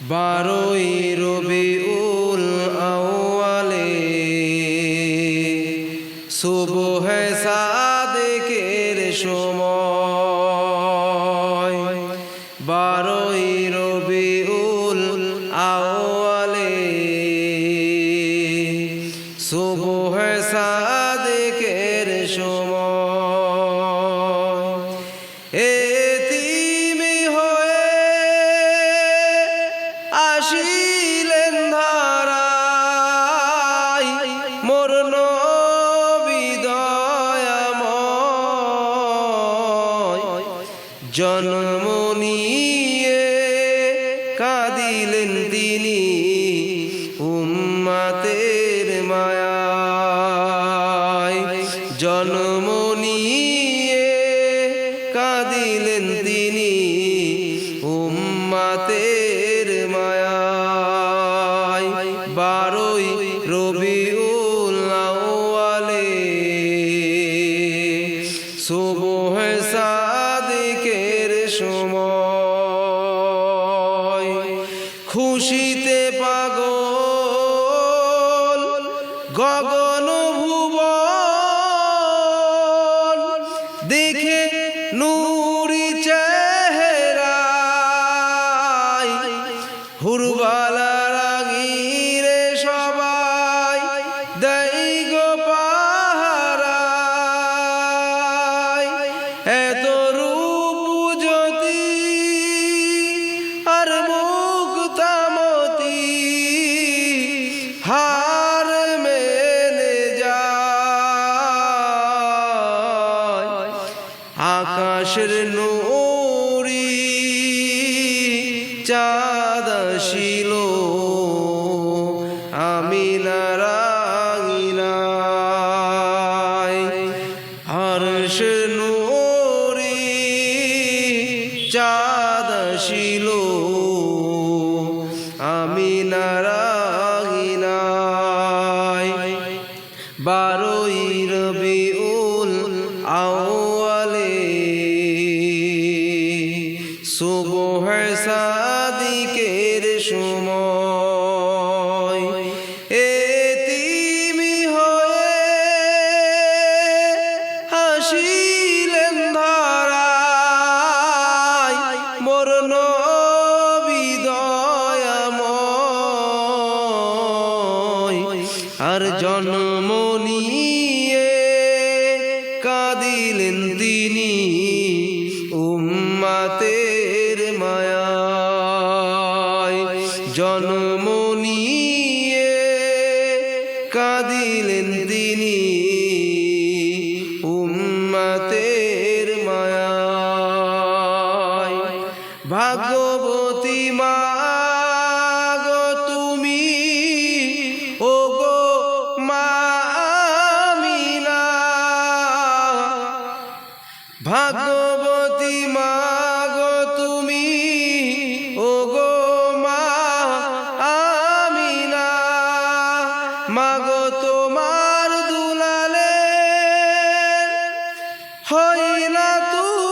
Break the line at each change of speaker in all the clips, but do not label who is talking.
বারোই রবিউল আউয়ালে শুভ সাদেকের সময়। বারোই রবিউল আউয়ালে শুভ সাদেকের সময়। জন্ম নিয়ে কাঁদিলেন তিনি উম্মাতের মায়ায়। জন্ম নিয়ে কাঁদিলেন তিনি উম্মাতের মায়ায়। বারোই রবিউল আউয়ালে, শুভ খুশিতে পাগল গগন ভুব দেখে নূরি আকাশের নূরি চাঁদ শিল আমি নারায়ণাই হর্ষ নূরি চাঁদ আমি নারায়ণাই বারোই রবিউল আউয়ালে আর জন্ম নিয়ে কাঁদিলেন তিনি উম্মাতের মায়ায়। জন্ম নিয়ে কাঁদিলেন তিনি উম্মাতের মায়ায়। ভাগবতী ভাগবতী মা গো তুমি ও গো মা, আমিনা। মা গো তোমার দুলালে হইলা না তুলনা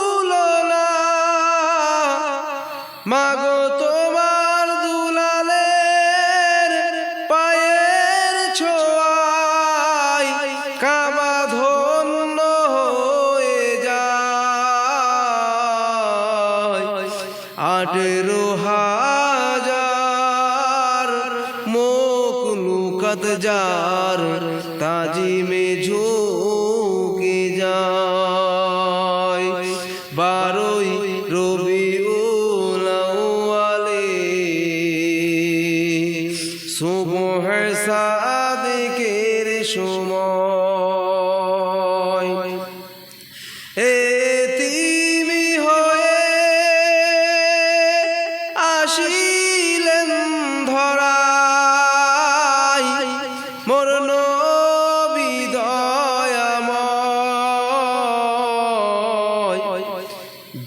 আঠেরো হাজার মুখ লুকত যার তাজিমে ঝুঁকে যায়। বারোই রবিউল আউয়ালে শুভ সাদিকের সময়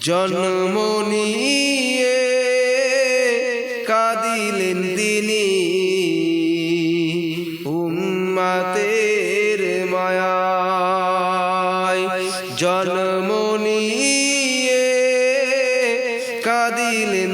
জন্ম নিয়ে কাঁদিলেন তিনি। উম্মাতের মায়ায় জন্ম নিয়ে কাঁদিলেন